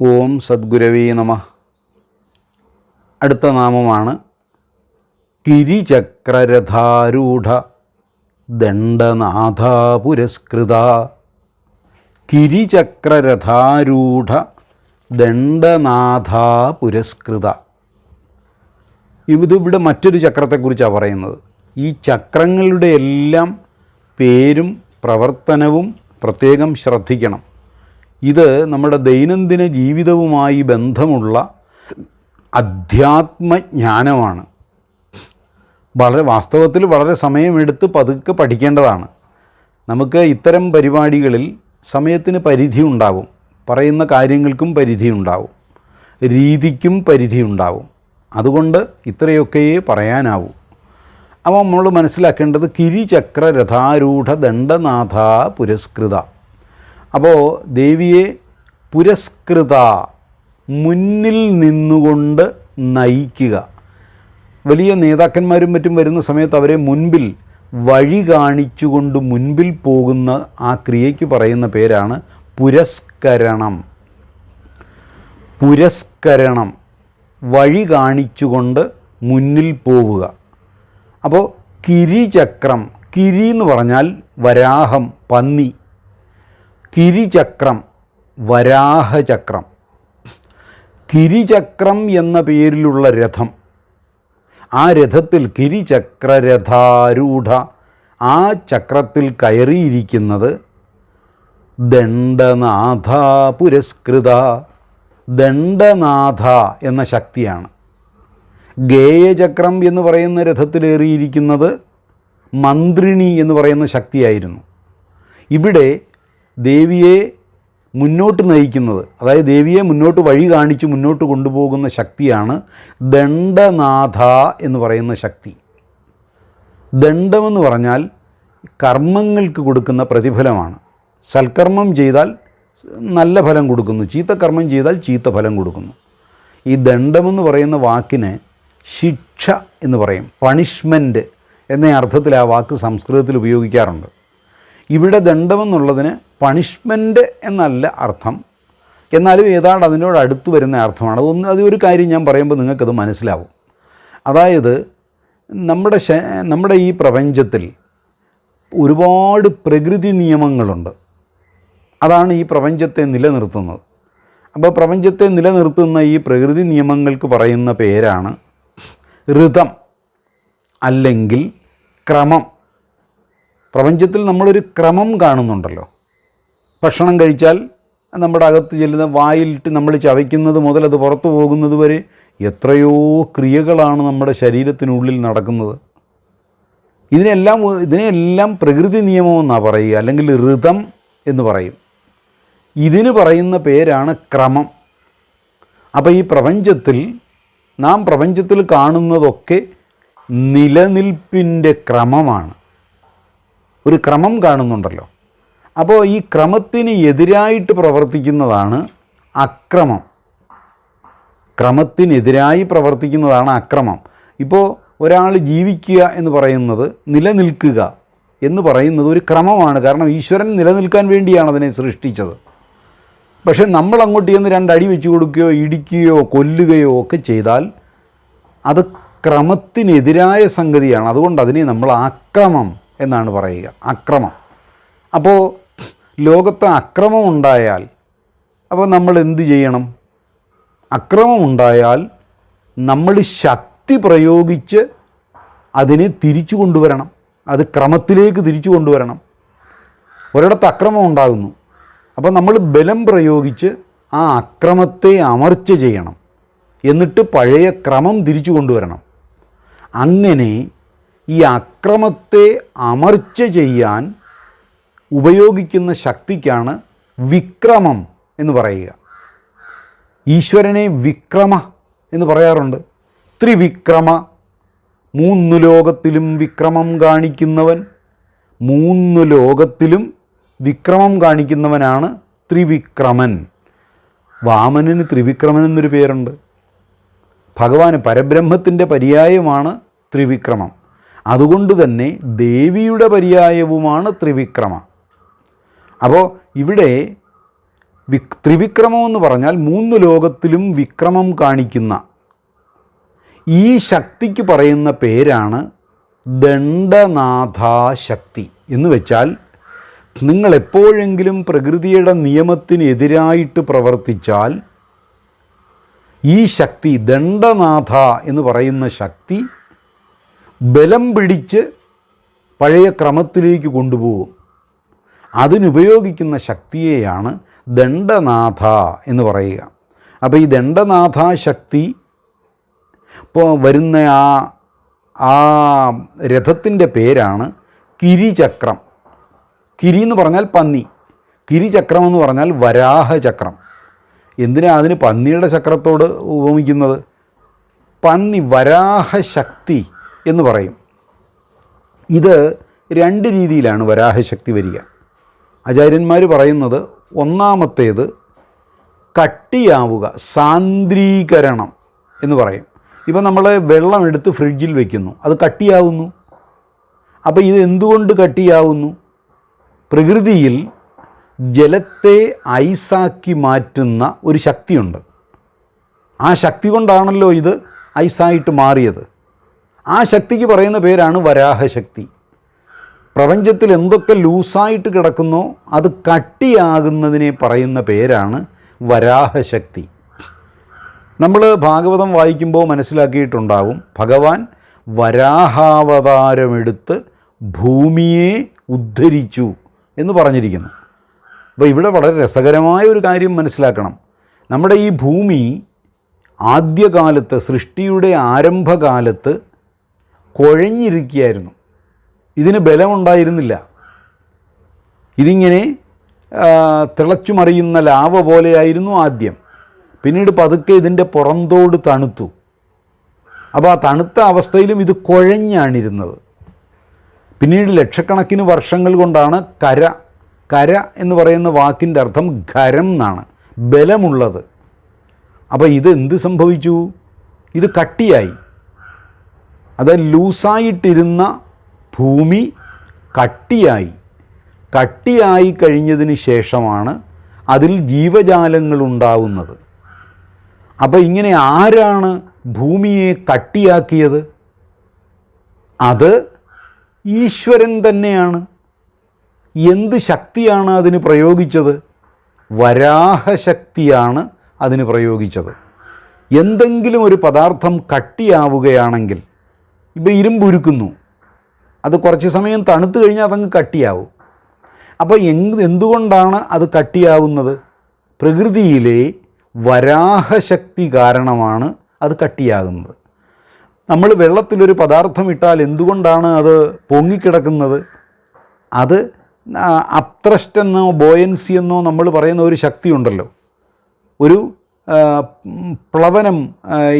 ഓം സദ്ഗുരവീ നമ. അടുത്ത നാമമാണ് കിരിചക്രരഥാരൂഢ ദണ്ഡനാഥ പുരസ്കൃത കിരിചക്രരഥാരൂഢ ദണ്ഡനാഥ പുരസ്കൃത ഇത് ഇവിടെ മറ്റൊരു ചക്രത്തെക്കുറിച്ചാണ് പറയുന്നത്. ഈ ചക്രങ്ങളുടെ എല്ലാം പേരും പ്രവർത്തനവും പ്രത്യേകം ശ്രദ്ധിക്കണം. ഇത് നമ്മുടെ ദൈനംദിന ജീവിതവുമായി ബന്ധമുള്ള അധ്യാത്മജ്ഞാനമാണ്. വളരെ വാസ്തവത്തിൽ വളരെ സമയമെടുത്ത് പതുക്കെ പഠിക്കേണ്ടതാണ്. നമുക്ക് ഇത്തരം പരിപാടികളിൽ സമയത്തിന് പരിധി ഉണ്ടാവും. പറയുന്ന കാര്യങ്ങൾക്കും പരിധി ഉണ്ടാവും. രീതിക്കും പരിധി ഉണ്ടാവും. അതുകൊണ്ട് ഇത്രയൊക്കെയേ പറയാനാവൂ. അപ്പോൾ നമ്മൾ മനസ്സിലാക്കേണ്ടത് കിരിചക്ര രഥാരൂഢ ദണ്ഡനാഥ പുരസ്കൃത. അപ്പോൾ ദേവിയെ പുരസ്കൃത മുന്നിൽ നിന്നുകൊണ്ട് നയിക്കുക. വലിയ നേതാക്കന്മാരും മറ്റും വരുന്ന സമയത്ത് അവരെ മുൻപിൽ വഴി കാണിച്ചുകൊണ്ട് മുൻപിൽ പോകുന്ന ആ ക്രിയയ്ക്ക് പറയുന്ന പേരാണ് പുരസ്കരണം. പുരസ്കരണം. വഴി കാണിച്ചുകൊണ്ട് മുന്നിൽ പോവുക. അപ്പോൾ കിരിചക്രം കിരി എന്ന് പറഞ്ഞാൽ വരാഹം പന്നി. കിരിചക്രം വരാഹചക്രം. കിരിചക്രം എന്ന പേരിലുള്ള രഥം ആ രഥത്തിൽ കിരിചക്രരഥാരൂഢ ആ ചക്രത്തിൽ കയറിയിരിക്കുന്നത് ദണ്ഡനാഥ പുരസ്കൃത. ദണ്ഡനാഥ എന്ന ശക്തിയാണ്. ഗേയചക്രം എന്ന് പറയുന്ന രഥത്തിലേറിയിരിക്കുന്നത് മന്ത്രിണി എന്ന് പറയുന്ന ശക്തിയായിരുന്നു. ഇവിടെ ദേവിയെ മുന്നോട്ട് നയിക്കുന്നത്. അതായത് ദേവിയെ മുന്നോട്ട് വഴി കാണിച്ച് മുന്നോട്ട് കൊണ്ടുപോകുന്ന ശക്തിയാണ് ദണ്ഡനാഥ എന്ന് പറയുന്ന ശക്തി. ദണ്ഡമെന്ന് പറഞ്ഞാൽ കർമ്മങ്ങൾക്ക് കൊടുക്കുന്ന പ്രതിഫലമാണ്. സൽക്കർമ്മം ചെയ്താൽ നല്ല ഫലം കൊടുക്കുന്നു. ചീത്തകർമ്മം ചെയ്താൽ ചീത്ത ഫലം കൊടുക്കുന്നു. ഈ ദണ്ഡമെന്ന് പറയുന്ന വാക്കിന് ശിക്ഷ എന്ന് പറയും. പണിഷ്മെന്റ് എന്ന അർത്ഥത്തിൽ ആ വാക്ക് സംസ്കൃതത്തിൽ ഉപയോഗിക്കാറുണ്ട്. ഇവിടെ ദണ്ഡമെന്നുള്ളതിന് പണിഷ്മെന്റ് എന്നല്ല അർത്ഥം. എന്നാലും ഏതാണ്ട് അതിനോട് അടുത്ത് വരുന്ന അർത്ഥമാണ്. അതൊന്ന് അത് ഒരു കാര്യം ഞാൻ പറയുമ്പോൾ നിങ്ങൾക്കത് മനസ്സിലാവും. അതായത് നമ്മുടെ നമ്മുടെ ഈ പ്രപഞ്ചത്തിൽ ഒരുപാട് പ്രകൃതി നിയമങ്ങളുണ്ട്. അതാണ് ഈ പ്രപഞ്ചത്തെ നിലനിർത്തുന്നത്. അപ്പോൾ പ്രപഞ്ചത്തെ നിലനിർത്തുന്ന ഈ പ്രകൃതി നിയമങ്ങൾക്ക് പറയുന്ന പേരാണ് ഋതം അല്ലെങ്കിൽ ക്രമം. പ്രപഞ്ചത്തിൽ നമ്മളൊരു ക്രമം കാണുന്നുണ്ടല്ലോ. ഭക്ഷണം കഴിച്ചാൽ നമ്മുടെ അകത്ത് ചെല്ലുന്ന വായിലിട്ട് നമ്മൾ ചവയ്ക്കുന്നത് മുതൽ അത് പുറത്തു പോകുന്നത് വരെ എത്രയോ ക്രിയകളാണ് നമ്മുടെ ശരീരത്തിനുള്ളിൽ നടക്കുന്നത്. ഇതിനെല്ലാം ഇതിനെയെല്ലാം പ്രകൃതി നിയമം എന്നാണ് പറയുക അല്ലെങ്കിൽ ഋതം എന്ന് പറയും. ഇതിന് പറയുന്ന പേരാണ് ക്രമം. അപ്പോൾ ഈ പ്രപഞ്ചത്തിൽ നാം പ്രപഞ്ചത്തിൽ കാണുന്നതൊക്കെ നിലനിൽപ്പിന്റെ ക്രമമാണ്. ഒരു ക്രമം കാണുന്നുണ്ടല്ലോ. അപ്പോൾ ഈ ക്രമത്തിന് എതിരായിട്ട് പ്രവർത്തിക്കുന്നതാണ് അക്രമം. ക്രമത്തിനെതിരായി പ്രവർത്തിക്കുന്നതാണ് അക്രമം. ഇപ്പോൾ ഒരാൾ ജീവിക്കുക എന്ന് പറയുന്നത് നിലനിൽക്കുക എന്ന് പറയുന്നത് ഒരു ക്രമമാണ്. കാരണം ഈശ്വരൻ നിലനിൽക്കാൻ വേണ്ടിയാണ് അതിനെ സൃഷ്ടിച്ചത്. പക്ഷേ നമ്മൾ അങ്ങോട്ട് ചെന്ന് രണ്ടടി വെച്ച് കൊടുക്കുകയോ ഇടിക്കുകയോ കൊല്ലുകയോ ഒക്കെ ചെയ്താൽ അത് ക്രമത്തിനെതിരായ സംഗതിയാണ്. അതുകൊണ്ട് അതിനെ നമ്മൾ അക്രമം എന്നാണ് പറയുക. അക്രമം. അപ്പോൾ ലോകത്ത് അക്രമം ഉണ്ടായാൽ അപ്പോൾ നമ്മൾ എന്ത് ചെയ്യണം? അക്രമം ഉണ്ടായാൽ നമ്മൾ ശക്തി പ്രയോഗിച്ച് അതിനെ തിരിച്ചു കൊണ്ടുവരണം. അത് ക്രമത്തിലേക്ക് തിരിച്ചു കൊണ്ടുവരണം. ഒരിടത്ത് അക്രമം ഉണ്ടാകുന്നു. അപ്പോൾ നമ്മൾ ബലം പ്രയോഗിച്ച് ആ അക്രമത്തെ അമർച്ച ചെയ്യണം. എന്നിട്ട് പഴയ ക്രമം തിരിച്ചു കൊണ്ടുവരണം. അങ്ങനെ ഈ അക്രമത്തെ അമർച്ച ചെയ്യാൻ ഉപയോഗിക്കുന്ന ശക്തിക്കാണ് വിക്രമം എന്ന് പറയുക. ഈശ്വരനെ വിക്രമ എന്ന് പറയാറുണ്ട്. ത്രിവിക്രമ മൂന്ന് ലോകത്തിലും വിക്രമം കാണിക്കുന്നവൻ മൂന്ന് ലോകത്തിലും വിക്രമം കാണിക്കുന്നവനാണ് ത്രിവിക്രമൻ. വാമനന് ത്രിവിക്രമൻ എന്നൊരു പേരുണ്ട്. ഭഗവാന് പരബ്രഹ്മത്തിന്റെ പര്യായമാണ് ത്രിവിക്രമം. അതുകൊണ്ട് തന്നെ ദേവിയുടെ പര്യായവുമാണ് ത്രിവിക്രമ. അപ്പോൾ ഇവിടെ ത്രിവിക്രമം എന്ന് പറഞ്ഞാൽ മൂന്ന് ലോകത്തിലും വിക്രമം കാണിക്കുന്ന ഈ ശക്തിക്ക് പറയുന്ന പേരാണ് ദണ്ഡനാഥാശക്തി. എന്ന് വെച്ചാൽ നിങ്ങൾ എപ്പോഴെങ്കിലും പ്രകൃതിയുടെ നിയമത്തിനെതിരായിട്ട് പ്രവർത്തിച്ചാൽ ഈ ശക്തി ദണ്ഡനാഥ എന്ന് പറയുന്ന ശക്തി ബലം പിടിച്ച് പഴയ ക്രമത്തിലേക്ക് കൊണ്ടുപോകും. അതിനുപയോഗിക്കുന്ന ശക്തിയെയാണ് ദണ്ഡനാഥ എന്ന് പറയുക. അപ്പോൾ ഈ ദണ്ഡനാഥ ശക്തി ഇപ്പോൾ വരുന്ന ആ ആ രഥത്തിന്റെ പേരാണ് കിരിചക്രം. കിരി എന്ന് പറഞ്ഞാൽ പന്നി. കിരിചക്രം എന്ന് പറഞ്ഞാൽ വരാഹചക്രം. എന്തിനാ അതിന് പന്നിയുടെ ചക്രത്തോട് ഉപമിക്കുന്നത്? പന്നി വരാഹശക്തി എന്ന് പറയും. ഇത് രണ്ട് രീതിയിലാണ് വരാഹശക്തി വരിക. ആചാര്യന്മാർ പറയുന്നത് ഒന്നാമത്തേത് കട്ടിയാവുക സാന്ദ്രീകരണം എന്ന് പറയും. ഇപ്പം നമ്മൾ വെള്ളം എടുത്ത് ഫ്രിഡ്ജിൽ വെക്കുന്നു അത് കട്ടിയാവുന്നു. അപ്പോൾ ഇത് എന്തുകൊണ്ട് കട്ടിയാവുന്നു? പ്രകൃതിയിൽ ജലത്തെ ഐസാക്കി മാറ്റുന്ന ഒരു ശക്തിയുണ്ട്. ആ ശക്തി കൊണ്ടാണല്ലോ ഇത് ഐസായിട്ട് മാറിയത്. ആ ശക്തിക്ക് പറയുന്ന പേരാണ് വരാഹശക്തി. പ്രപഞ്ചത്തിൽ എന്തൊക്കെ ലൂസായിട്ട് കിടക്കുന്നോ അത് കട്ടിയാകുന്നതിനെ പറയുന്ന പേരാണ് വരാഹശക്തി. നമ്മൾ ഭാഗവതം വായിക്കുമ്പോൾ മനസ്സിലാക്കിയിട്ടുണ്ടാവും ഭഗവാൻ വരാഹാവതാരമെടുത്ത് ഭൂമിയെ ഉദ്ധരിച്ചു എന്ന് പറഞ്ഞിരിക്കുന്നു. അപ്പോൾ ഇവിടെ വളരെ രസകരമായ ഒരു കാര്യം മനസ്സിലാക്കണം. നമ്മുടെ ഈ ഭൂമി ആദ്യകാലത്ത് സൃഷ്ടിയുടെ ആരംഭകാലത്ത് കുഴഞ്ഞിരിക്കുകയായിരുന്നു. ഇതിന് ബലമുണ്ടായിരുന്നില്ല. ഇതിങ്ങനെ തിളച്ചു മറിയുന്ന ലാവ പോലെയായിരുന്നു ആദ്യം. പിന്നീട് പതുക്കെ ഇതിന്റെ പുറന്തോട് തണുത്തു. അപ്പോൾ ആ തണുത്ത അവസ്ഥയിലും ഇത് കുഴഞ്ഞാണിരുന്നത്. പിന്നീട് ലക്ഷക്കണക്കിന് വർഷങ്ങൾ കൊണ്ടാണ് കര കര എന്ന് പറയുന്ന വാക്കിന്റെ അർത്ഥം ഖരം എന്നാണ്. ബലമുള്ളത്. അപ്പോൾ ഇത് എന്ത് സംഭവിച്ചു? ഇത് കട്ടിയായി. അത് ലൂസായിട്ടിരുന്ന ഭൂമി കട്ടിയായി. കട്ടിയായി കഴിഞ്ഞതിന് ശേഷമാണ് അതിൽ ജീവജാലങ്ങൾ ഉണ്ടാവുന്നത്. അപ്പോൾ ഇങ്ങനെ ആരാണ് ഭൂമിയെ കട്ടിയാക്കിയത്? അത് ഈശ്വരൻ തന്നെയാണ്. എന്ത് ശക്തിയാണ് അതിന് പ്രയോഗിച്ചത്? വരാഹശക്തിയാണ് അതിന് പ്രയോഗിച്ചത്. എന്തെങ്കിലും ഒരു പദാർത്ഥം കട്ടിയാവുകയാണെങ്കിൽ ഇപ്പോൾ ഇരുമ്പുരുക്കുന്നു അത് കുറച്ച് സമയം തണുത്ത് കഴിഞ്ഞാൽ അതങ്ങ് കട്ടിയാവും. അപ്പോൾ എന്ത് എന്തുകൊണ്ടാണ് അത് കട്ടിയാവുന്നത്? പ്രകൃതിയിലെ വരാഹശക്തി കാരണമാണ് അത് കട്ടിയാകുന്നത്. നമ്മൾ വെള്ളത്തിലൊരു പദാർത്ഥം ഇട്ടാൽ എന്തുകൊണ്ടാണ് അത് പൊങ്ങിക്കിടക്കുന്നത്? അത് അപ്ത്രസ്റ്റ് എന്നോ ബോയൻസി എന്നോ നമ്മൾ പറയുന്ന ഒരു ശക്തി ഉണ്ടല്ലോ ഒരു പ്ലവനം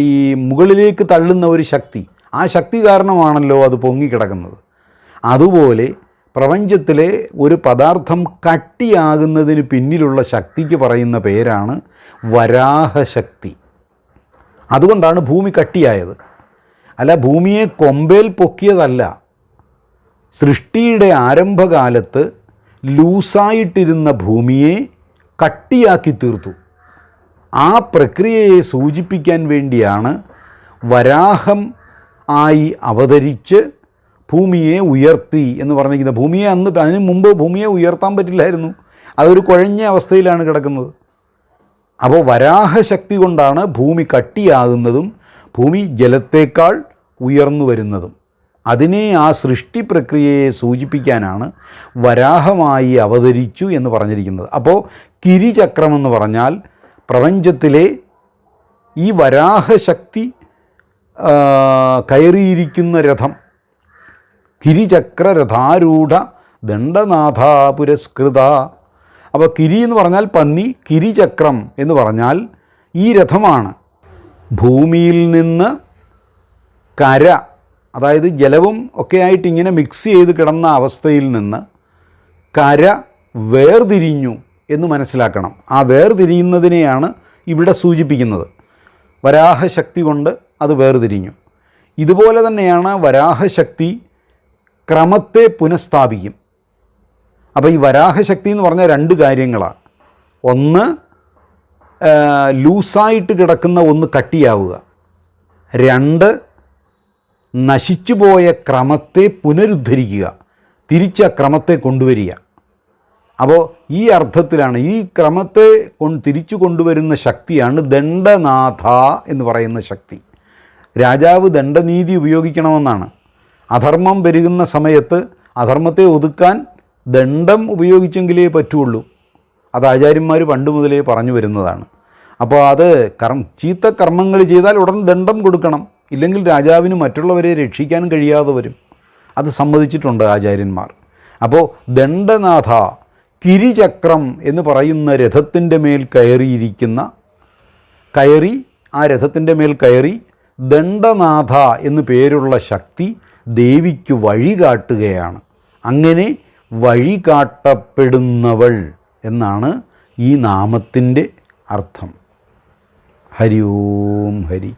ഈ മുകളിലേക്ക് തള്ളുന്ന ഒരു ശക്തി. ആ ശക്തി കാരണമാണല്ലോ അത് പൊങ്ങിക്കിടക്കുന്നത്. അതുപോലെ പ്രപഞ്ചത്തിലെ ഒരു പദാർത്ഥം കട്ടിയാകുന്നതിന് പിന്നിലുള്ള ശക്തിക്ക് പറയുന്ന പേരാണ് വരാഹശക്തി. അതുകൊണ്ടാണ് ഭൂമി കട്ടിയായത്. അല്ല ഭൂമിയെ കൊമ്പേൽ പൊക്കിയതല്ല. സൃഷ്ടിയുടെ ആരംഭകാലത്ത് ലൂസായിട്ടിരുന്ന ഭൂമിയെ കട്ടിയാക്കി തീർത്തു. ആ പ്രക്രിയയെ സൂചിപ്പിക്കാൻ വേണ്ടിയാണ് വരാഹം ആയി അവതരിച്ച് ഭൂമിയെ ഉയർത്തി എന്ന് പറഞ്ഞിരിക്കുന്നത്. ഭൂമിയെ അന്ന് അതിന് മുമ്പ് ഭൂമിയെ ഉയർത്താൻ പറ്റില്ലായിരുന്നു. അതൊരു കുഴഞ്ഞ അവസ്ഥയിലാണ് കിടക്കുന്നത്. അപ്പോൾ വരാഹശക്തി കൊണ്ടാണ് ഭൂമി കട്ടിയാകുന്നതും ഭൂമി ജലത്തേക്കാൾ ഉയർന്നു വരുന്നതും. അതിനെ ആ സൃഷ്ടി പ്രക്രിയയെ സൂചിപ്പിക്കാനാണ് വരാഹമായി അവതരിച്ചു എന്ന് പറഞ്ഞിരിക്കുന്നത്. അപ്പോൾ കിരിചക്രമെന്ന് പറഞ്ഞാൽ പ്രപഞ്ചത്തിലെ ഈ വരാഹശക്തി കയറിയിരിക്കുന്ന രഥം കിരിചക്രരഥാരൂഢ ദണ്ഡനാഥ പുരസ്കൃത അപ്പോൾ കിരി എന്ന് പറഞ്ഞാൽ പന്നി കിരിചക്രം എന്ന് പറഞ്ഞാൽ ഈ രഥമാണ്. ഭൂമിയിൽ നിന്ന് കര അതായത് ജലവും ഒക്കെ ആയിട്ട് ഇങ്ങനെ മിക്സ് ചെയ്ത് കിടന്ന അവസ്ഥയിൽ നിന്ന് കര വേർതിരിഞ്ഞു എന്ന് മനസ്സിലാക്കണം. ആ വേർതിരിയുന്നതിനെയാണ് ഇവിടെ സൂചിപ്പിക്കുന്നത്. വരാഹശക്തി കൊണ്ട് അത് വേർതിരിഞ്ഞു. ഇതുപോലെ തന്നെയാണ് വരാഹശക്തി ക്രമത്തെ പുനഃസ്ഥാപിക്കും. അപ്പോൾ ഈ വരാഹശക്തി എന്ന് പറഞ്ഞാൽ രണ്ട് കാര്യങ്ങളാണ് ഒന്ന് ലൂസായിട്ട് കിടക്കുന്ന ഒന്ന് കട്ടിയാവുക. രണ്ട് നശിച്ചുപോയ ക്രമത്തെ പുനരുദ്ധരിക്കുക. തിരിച്ച ക്രമത്തെ കൊണ്ടുവരിക. അപ്പോൾ ഈ അർത്ഥത്തിലാണ് ഈ ക്രമത്തെ തിരിച്ചു കൊണ്ടുവരുന്ന ശക്തിയാണ് ദണ്ഡനാഥ എന്ന് പറയുന്ന ശക്തി. രാജാവ് ദണ്ഡനീതി ഉപയോഗിക്കണമെന്നാണ്. അധർമ്മം പെരുകുന്ന സമയത്ത് അധർമ്മത്തെ ഒതുക്കാൻ ദണ്ഡം ഉപയോഗിച്ചെങ്കിലേ പറ്റുള്ളൂ. അത് ആചാര്യന്മാർ പണ്ട് മുതലേ പറഞ്ഞു വരുന്നതാണ്. അപ്പോൾ അത് കർമ്മ ചീത്ത കർമ്മങ്ങൾ ചെയ്താൽ ഉടൻ ദണ്ഡം കൊടുക്കണം. ഇല്ലെങ്കിൽ രാജാവിന് മറ്റുള്ളവരെ രക്ഷിക്കാൻ കഴിയാതെ വരും അത് സമ്മതിച്ചിട്ടുണ്ട് ആചാര്യന്മാർ. അപ്പോൾ ദണ്ഡനാഥ കിരിചക്രം എന്ന് പറയുന്ന രഥത്തിന്റെ മേൽ കയറിയിരിക്കുന്ന കയറി ആ രഥത്തിന്റെ മേൽ കയറി ദണ്ഡനാഥ എന്ന് പേരുള്ള ശക്തി ദേവിക്ക് വഴി കാട്ടുകയാണ് അങ്ങനെ വഴി കാട്ടപ്പെടുന്നവൾ എന്നാണ് ഈ നാമത്തിന്റെ അർത്ഥം. ഹരി ഓം ഹരി.